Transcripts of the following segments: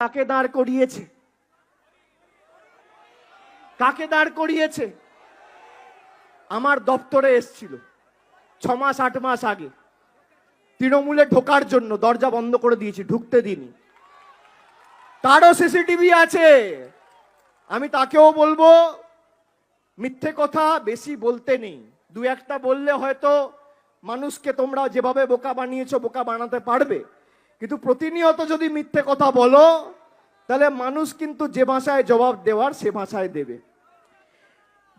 কাকে দাঁড় করিয়েছে? কাকে দাঁড় করিয়েছে? আমার দপ্তরে এসছিল ছ মাস আট মাস আগে। তৃণমূলে ঢোকার জন্য দরজা বন্ধ করে দিয়েছি, ঢুকতে দিনি তারও সিসিটিভি আছে। আমি তাকেও বলব, মিথ্যে কথা বেশি বলতে নেই। দু একটা বললে হয়তো মানুষকে তোমরা যেভাবে বোকা বানিয়েছো, বোকা বানাতে পারবে। কিন্তু প্রতিনিয়ত যদি মিথ্যে কথা বলো, তাহলে মানুষ কিন্তু যে ভাষায় জবাব দেওয়ার সে ভাষায় দেবে।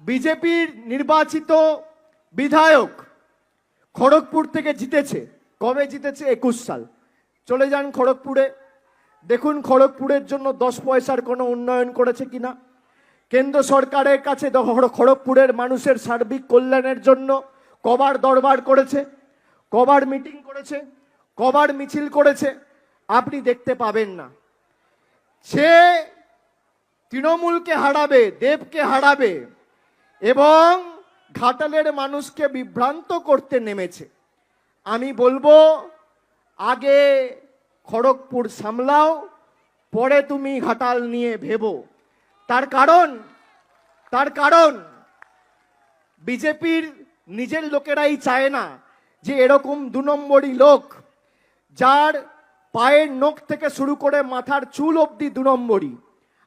বিজেপির নির্বাচিত বিধায়ক খড়গপুর থেকে জিতেছে। কবে জিতেছে? একুশ সাল। চলে যান খড়গপুরে। দেখুন খড়গপুরের জন্য দশ পয়সার কোনো উন্নয়ন করেছে কিনা। কেন্দ্র সরকারের কাছে খড়গপুরের মানুষের সার্বিক কল্যাণের জন্য কবার দরবার করেছে, কবার মিটিং করেছে। কবার মিছিল করেছে, আপনি দেখতে পাবেন না। সে তৃণমূলকে হারাবে, দেবকে হারাবে এবং ঘাটালের মানুষকে বিভ্রান্ত করতে নেমেছে। আমি বলব, আগে খড়গপুর সামলাও, পরে তুমি ঘাটাল নিয়ে ভেবো। তার কারণ তার কারণ, বিজেপির নিজের লোকেরাই চায় না যে এরকম দু নম্বরই লোক যার পায়ের নখ থেকে শুরু করে মাথার চুল অবধি দু নম্বরই।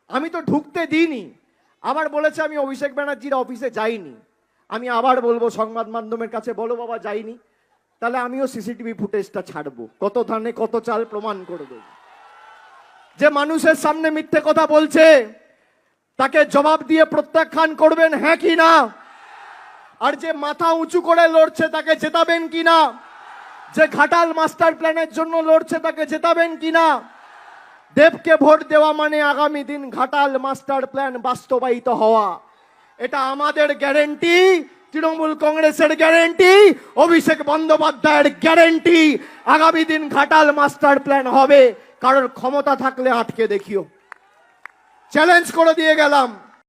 আমি তো ঢুকতে দিইনি। আবার বলেছে আমি অভিষেক ব্যানার্জির অফিসে যাইনি। আমি আবার বলব সংবাদ মাধ্যমের কাছে, বলো বাবা, যাইনি। তাহলে আমিও সিসিটিভি ফুটেজটা ছাড়বো। কত ধানে কত চাল প্রমাণ করে দেবো। যে মানুষের সামনে মিথ্যে কথা বলছে, তাকে জবাব দিয়ে প্রত্যাখ্যান করবেন হ্যাঁ কি না? আর যে মাথা উঁচু করে লড়ছে, তাকে জেতাবেন কি না? যে ঘাটাল মাস্টার প্ল্যানের জন্য লড়ছে তাকে জেতাবেন কি না দেবকে ভোট দেওয়া মানে আগামী দিন ঘাটাল মাস্টার প্ল্যান বাস্তবায়িত হওয়া। এটা আমাদের গ্যারেন্টি, তৃণমূল কংগ্রেসের গ্যারেন্টি, অভিষেক বন্দ্যোপাধ্যায়ের গ্যারেন্টি। আগামী দিন ঘাটাল মাস্টার প্ল্যান হবে। কারোর ক্ষমতা থাকলে আটকে দেখিও। চ্যালেঞ্জ করে দিয়ে গেলাম।